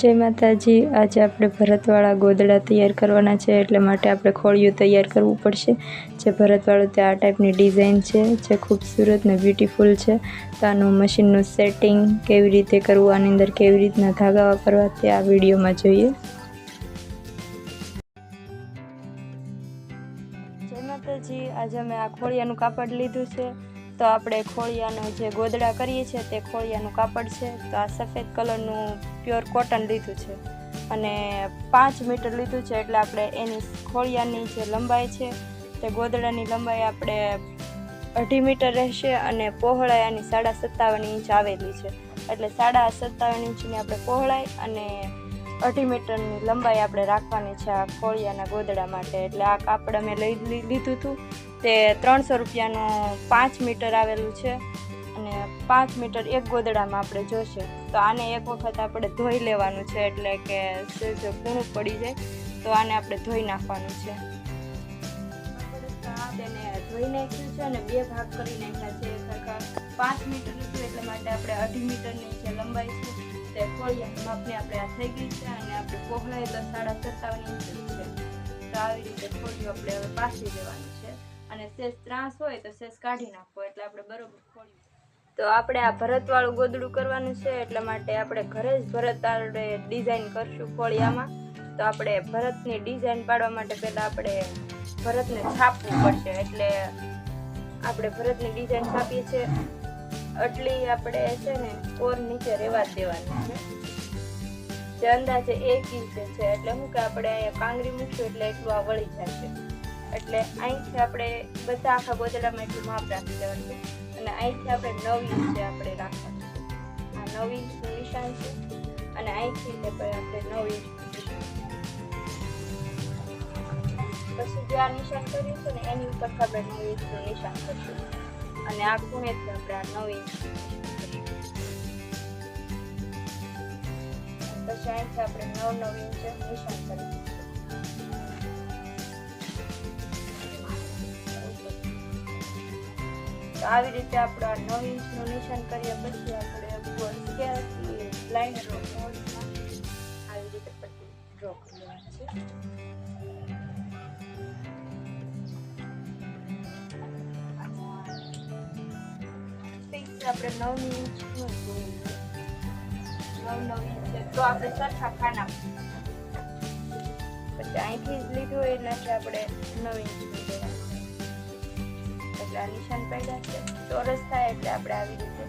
જય માતાજી. આજે આપણે ભરતવાળા ગોદડા તૈયાર કરવાના છે, એટલે માટે આપણે ખોળિયું તૈયાર કરવું પડશે. જે ભરતવાળું તે આ ટાઈપની ડિઝાઇન છે, જે ખૂબસૂરત ને બ્યુટીફુલ છે. તો આનું મશીનનું સેટિંગ કેવી રીતે કરવું, આની અંદર કેવી રીતના ધાગા વાપરવા તે આ વિડીયોમાં જોઈએ. જય માતાજી. આજે અમે આ ખોળિયાનું કાપડ લીધું છે. તો આપણે ખોળિયાનું જે ગોદડા કરીએ છીએ તે ખોળિયાનું કાપડ છે. તો આ સફેદ કલરનું પ્યોર કોટન લીધું છે અને પાંચ મીટર લીધું છે એટલે આપણે એની ખોળિયાની જે લંબાઈ છે તે ગોદડાની લંબાઈ આપણે અઢી મીટર રહેશે અને પહોળાઈ આની સાડા સત્તાવન ઇંચ આવેલી છે. એટલે સાડા સત્તાવન ઇંચની આપણે પહોળાઈ અને અઢી મીટરની લંબાઈ આપણે રાખવાની છે આ કોળિયાના ગોદડા માટે. એટલે આ કાપડ અમે લઈ લીધું હતું. તે ત્રણસો રૂપિયાનું પાંચ મીટર આવેલું છે અને પાંચ મીટર એક ગોદડામાં આપણે જોશે. તો આને એક વખત આપણે ધોઈ લેવાનું છે એટલે કે જો કૂણું પડી જાય, તો આને આપણે ધોઈ નાખવાનું છે. તેને ધોઈ નાખ્યું છે અને બે ભાગ કરી નાખ્યા છે. પાંચ મીટર હતું એટલે માટે આપણે અઢી મીટરની જે લંબાઈ છે તે ખોળિયાની માપને આપણે આ થઈ ગઈ છે અને આપણે પહોળાઈ તો સાડા સત્તાવન ઇંચ છે. તો આવી રીતે ખોળિયું આપણે હવે પાછી લેવાનું છે. અને શેષ ત્રાસ હોય તો શેષ કાઢી નાખવો એટલે આપણે બરોબર ખોળ્યું તો આપણે આ ભરતવાળું ગોદડું કરવાનું છે, એટલા માટે આપણે ઘરે જ ભરત ડિઝાઇન કરશું ફોળિયામાં તો આપણે ભરતની ડિઝાઇન પાડવા માટે પહેલાં આપણે ભરતને છાપવું પડશે, એટલે આપણે ભરતની ડિઝાઇન છાપીએ છીએ. આટલી આપણે છે ને કોર નીચે રહેવા દેવાની છે. જે અંદાજે એક ઇંચ છે. એટલે શું કે આપણે અહીંયા કાંગરી મૂકશું એટલે એટલું આ વળી જશે એટલે અહીંથી આપણે બધા આખા ગોદડામાં એટલું માપ રાખી દેવાનું છે. અને અહીંથી આપણે નવ ઇંચે આપણે રાખવાનું. છે આ નવ ઇંચનું નિશાન છે. અને અહીંથી આપણે નવ ઇંચ પછી જે આ નિશાન કર્યું છે ને, એની ઉપર ખબર નવ ઇંચનું નિશાન કરશું અને આ ખૂણેથી આપણે આ નવ ઇંચનું પછી અહીંથી આપણે નવ નવ ઇંચ નિશાન કરીશું તો આવી રીતે આપણે આ નવ ઇંચનું નિશાન કરીએ પછી આપણે સ્કેલથી આપણે નવ ઇંચનું જોઈએ. નવ નવ ઇંચ તો આપણે સરખા ખાના પછી અહીંથી જ લીધું એટલે આપણે નવ ઇંચનું લેવાનું એટલે આ નિશાન પડ્યા છે ચોરસ થાય એટલે આપણે આવી રીતે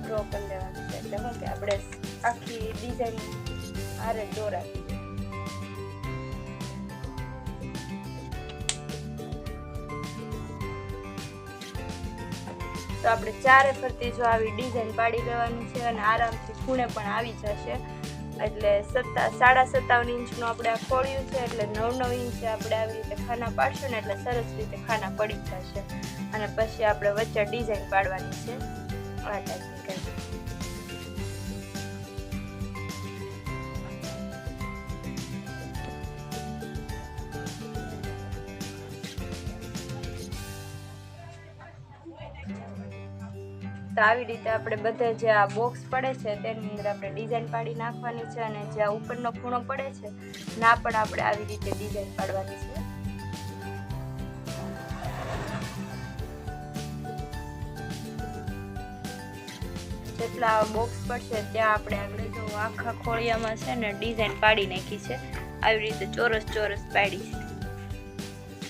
ડ્રો કરી લેવાનું છે. એટલે શું કે આપણે આખી ડિઝાઇન આરે દોરાવી તો આપણે ચારે ફરતી જો આવી ડિઝાઇન પાડી લેવાની છે અને આરામથી ખૂણે પણ આવી જશે. એટલે સત્તા સાડા સત્તાવન ઇંચનું આપણે આ ખોળ્યું છે, એટલે નવ નવ ઇંચે આપણે આવી રીતે ખાના પાડશું ને એટલે સરસ રીતે ખાના પડી જશે. અને પછી આપણે વચ્ચે ડિઝાઇન પાડવાની છે. આ ટાઈપની તો આવી રીતે આપણે બધે જે આ બોક્સ પડે છે, તેની અંદર આપણે ડિઝાઇન પાડી નાખવાની છે અને જે ઉપરનો ખૂણો પડે છે, ના પણ આપણે આવી રીતે ડિઝાઇન પાડવાની છે. જેટલા બોક્સ પડશે, ત્યાં આપણે આગળ જો આખા ખોળિયામાં છે ને ડિઝાઇન પાડી નાખી છે. આવી રીતે ચોરસ ચોરસ પાડી છે.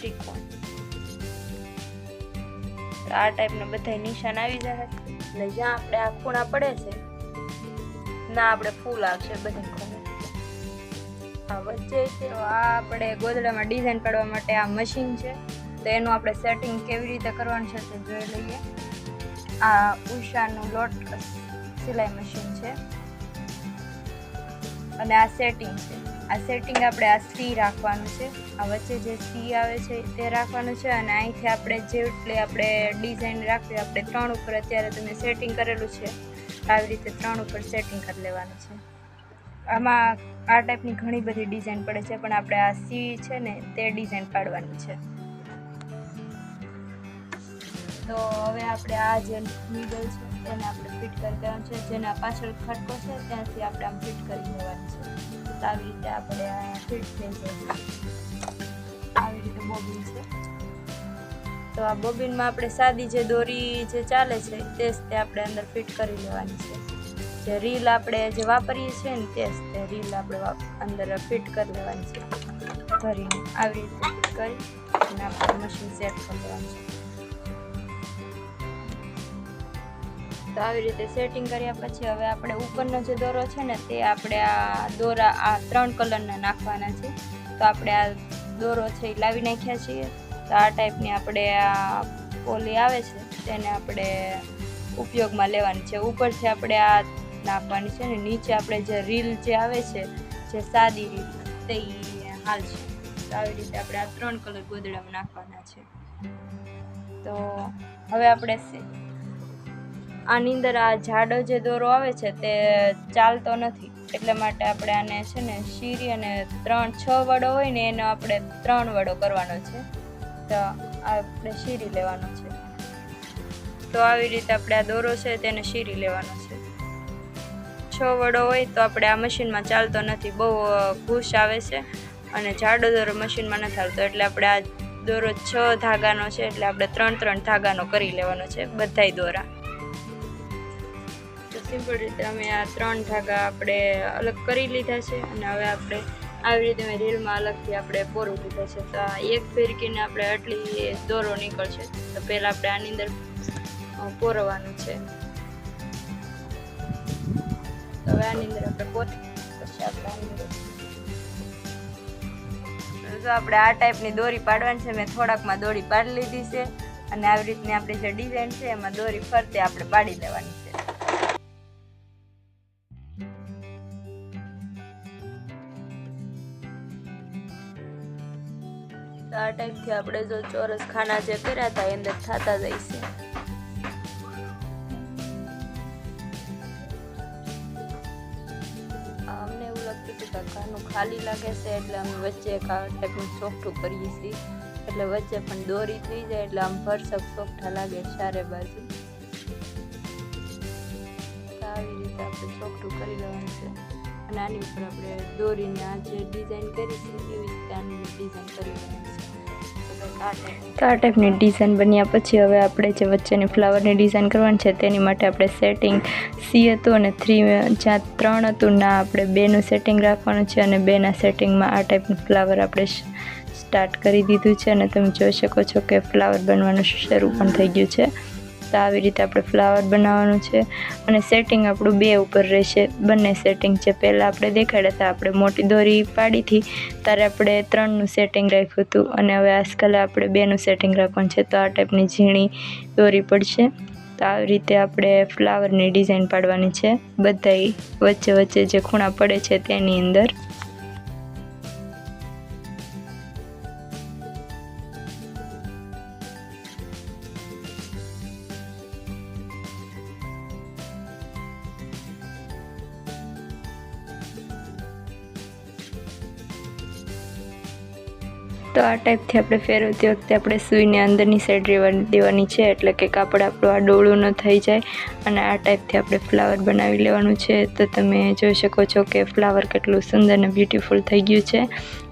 ત્રિકોણ. તો આ ટાઈપના બધા નિશાન આવી જાય. એટલે જ્યાં આપણે આ ખૂણા પડે છે ના આપણે ફૂલ આવશે બધા ખૂણે. આ વચ્ચે છે. આ આપણે ગોદડામાં ડિઝાઇન પાડવા માટે આ મશીન છે. તો એનું આપણે સેટિંગ કેવી રીતે કરવાનું છે તે જોઈ લઈએ. આ ઉષાનું લોટ સિલાઈ મશીન છે. અને આ સેટિંગ છે. આ સેટિંગ આપણે આ સી રાખવાનું છે. આ વચ્ચે જે સી આવે છે, તે રાખવાનું છે અને અહીંથી આપણે જેટલી આપણે ડિઝાઇન રાખવી, આપણે ત્રણ ઉપર અત્યારે તમે સેટિંગ કરેલું છે, આવી રીતે ત્રણ ઉપર સેટિંગ કરી લેવાનું છે. આમાં આ ટાઈપની ઘણી બધી ડિઝાઇન પડે છે, પણ આપણે આ સી છે ને, તે ડિઝાઇન પાડવાની છે. તો હવે આપણે આ જે નીડલ છે તેને આપણે ફિટ કરી દેવાનું છે. જેના પાછળ ખટકો છે, ત્યાંથી આપણે આમ ફિટ કરી દેવાનું છે. આવી રીતે આપણે ફિટ થઈ જાય આવી રીતે બોબિન છે. તો આ બોબિનમાં આપણે સાદી જે દોરી જે ચાલે છે, તે જ તે આપણે અંદર ફિટ કરી લેવાની છે. જે રીલ આપણે જે વાપરીએ છીએ ને, તે તે રીલ આપણે અંદર ફિટ કરી લેવાની છે. ભરીને આવી રીતે ફિટ કરી અને આપણે મશીન સેટ કરી લેવાનું છે. તો આવી રીતે સેટિંગ કર્યા પછી હવે આપણે ઉપરનો જે દોરો છે ને તે આપણે આ દોરા આ ત્રણ કલરના નાખવાના છે. તો આપણે આ દોરો છે એ લાવી નાખ્યા છીએ. તો આ ટાઈપની આપણે આ પોલી આવે છે તેને આપણે ઉપયોગમાં લેવાની છે. ઉપરથી આપણે આ નાખવાની છે ને નીચે આપણે જે રીલ જે આવે છે, જે સાદી રીલ, તે હાલ છે. તો આવી રીતે આપણે આ ત્રણ કલર ગોદડામાં નાખવાના છે. તો હવે આપણે આની અંદર આ જાડો જે દોરો આવે છે તે ચાલતો નથી. એટલે માટે આપણે આને છે ને શીરી અને ત્રણ છ વડો હોય ને એનો આપણે ત્રણ વડો કરવાનો છે. તો આપણે શીરી લેવાનો છે. તો આવી રીતે આપણે આ દોરો છે તેને શીરી લેવાનો છે. છ વડો હોય તો આપણે આ મશીનમાં ચાલતો નથી. બહુ ખુશ આવે છે અને જાડો દોરો મશીનમાં નથી આવતો એટલે આપણે આ દોરો છ ધાગાનો છે. એટલે આપણે ત્રણ ત્રણ ધાગાનો કરી લેવાનો છે. બધાય દોરા. સિમ્પલ રીતે અમે આ ત્રણ ધાગા આપણે અલગ કરી લીધા છે અને હવે આપણે આવી રીતે મેં રીલમાં અલગથી આપણે પોરું લીધા છે. તો એક ફેરકીને આપણે આટલી દોરો નીકળશે. તો પહેલાં આપણે આની અંદર પોરવાનું છે. હવે આની અંદર આપણે પોરી પછી આપણે તો આપણે આ ટાઈપની દોરી પાડવાની છે. મેં થોડાકમાં દોરી પાડી લીધી છે. અને આવી રીતની આપણી જે ડિઝાઇન છે, એમાં દોરી ફરતે આપણે પાડી લેવાની તો આ ટાઈપથી આપણે જો ચોરસ ખાના જે કર્યા હતા એ અંદર થતા આ અમને એવું લાગતું કે ખાનું ખાલી લાગે છે, એટલે અમે વચ્ચે એક આ ટાઈપનું ચોખ્ઠું કરીએ છીએ. એટલે વચ્ચે પણ દોરી થઈ જાય, એટલે આમ ભરસક ચોખ્ઠા લાગે ચારે બાજુ. આવી રીતે આપણે ચોખ્ઠું કરી લેવાનું છે. અને આની ઉપર આપણે દોરીને આ જે ડિઝાઇન કરી છે, એવી રીતે આની ડિઝાઇન કરી તો આ ટાઈપની ડિઝાઇન બન્યા પછી હવે આપણે જે વચ્ચેની ફ્લાવરની ડિઝાઇન કરવાની છે તેની માટે આપણે સેટિંગ સી હતું અને થ્રી જ્યાં ત્રણ હતું, ના, આપણે બેનું સેટિંગ રાખવાનું છે અને બેના સેટિંગમાં આ ટાઈપનું ફ્લાવર આપણે સ્ટાર્ટ કરી દીધું છે અને તમે જોઈ શકો છો કે ફ્લાવર બનવાનું શરૂ પણ થઈ ગયું છે. તો આવી રીતે આપણે ફ્લાવર બનાવવાનું છે અને સેટિંગ આપણું બે ઉપર રહેશે. બંને સેટિંગ છે. પહેલાં આપણે દેખાડ્યા હતા. આપણે મોટી દોરી પાડીથી ત્યારે આપણે ત્રણનું સેટિંગ રાખ્યું હતું અને હવે આજકાલ આપણે બેનું સેટિંગ રાખવાનું છે. તો આ ટાઈપની ઝીણી દોરી પડશે. તો આવી રીતે આપણે ફ્લાવરની ડિઝાઇન પાડવાની છે. બધાય વચ્ચે વચ્ચે જે ખૂણા પડે છે તેની અંદર. તો આ ટાઈપથી આપણે ફેરવતી વખતે આપણે સૂઈને અંદરની સાઈડ રહેવા દેવાની છે, એટલે કે કાપડ આપણું આ ડોળું ન થઈ જાય અને આ ટાઈપથી આપણે ફ્લાવર બનાવી લેવાનું છે. તો તમે જોઈ શકો છો કે ફ્લાવર કેટલું સુંદર અને બ્યુટીફુલ થઈ ગયું છે.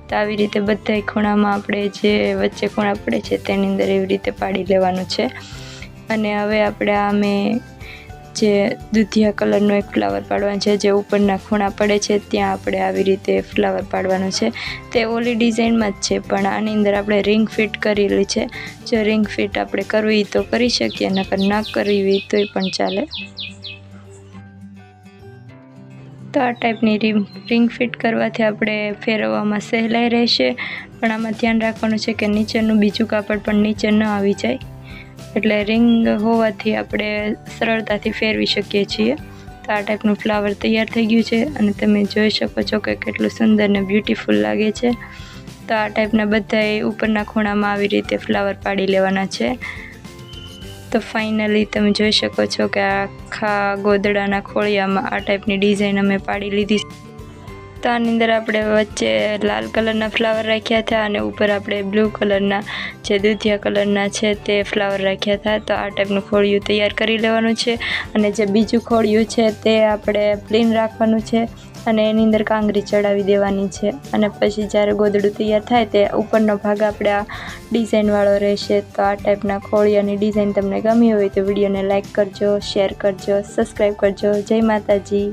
તો આવી રીતે બધા ખૂણામાં આપણે જે વચ્ચે ખૂણા પડે છે, તેની અંદર એવી રીતે પાડી લેવાનું છે. અને હવે આપણે આ મેં જે દૂધિયા કલરનો એક ફ્લાવર પાડવાનો છે, જે ઉપરના ખૂણા પડે છે, ત્યાં આપણે આવી રીતે ફ્લાવર પાડવાનું છે. તે ઓલી ડિઝાઇનમાં જ છે, પણ આની અંદર આપણે રિંગ ફિટ કરેલી છે. જો રિંગ ફિટ આપણે કરવી તો કરી શકીએ, નકર ના કરવી તોય પણ ચાલે. તો આ ટાઈપની રિંગ રિંગ ફિટ કરવાથી આપણે ફેરવવામાં સહેલાઈ રહેશે. પણ આમાં ધ્યાન રાખવાનું છે કે નીચેનું બીજું કાપડ પણ નીચે ન આવી જાય. એટલે રિંગ હોવાથી આપણે સરળતાથી ફેરવી શકીએ છીએ. તો આ ટાઈપનું ફ્લાવર તૈયાર થઈ ગયું છે અને તમે જોઈ શકો છો કે કેટલું સુંદર ને બ્યુટીફુલ લાગે છે. તો આ ટાઈપના બધાએ ઉપરના ખૂણામાં આવી રીતે ફ્લાવર પાડી લેવાના છે. તો ફાઇનલી તમે જોઈ શકો છો કે આખા ગોદડાના ખોળિયામાં આ ટાઈપની ડિઝાઇન અમે પાડી લીધી તો આની અંદર આપણે વચ્ચે લાલ કલરના ફ્લાવર રાખ્યા હતા અને ઉપર આપણે બ્લુ કલરના જે દૂધિયા કલરના છે તે ફ્લાવર રાખ્યા હતા તો આ ટાઈપનું ખોળિયું તૈયાર કરી લેવાનું છે અને જે બીજું ખોળિયું છે તે આપણે પ્લેન રાખવાનું છે અને એની અંદર કાંગરી ચડાવી દેવાની છે. અને પછી જ્યારે ગોદડું તૈયાર થાય તે ઉપરનો ભાગ આપણે આ ડિઝાઇનવાળો રહેશે. તો આ ટાઈપના ખોળિયાની ડિઝાઇન તમને ગમી હોય તો વિડીયોને લાઇક કરજો શેર કરજો સબસ્ક્રાઈબ કરજો. જય માતાજી.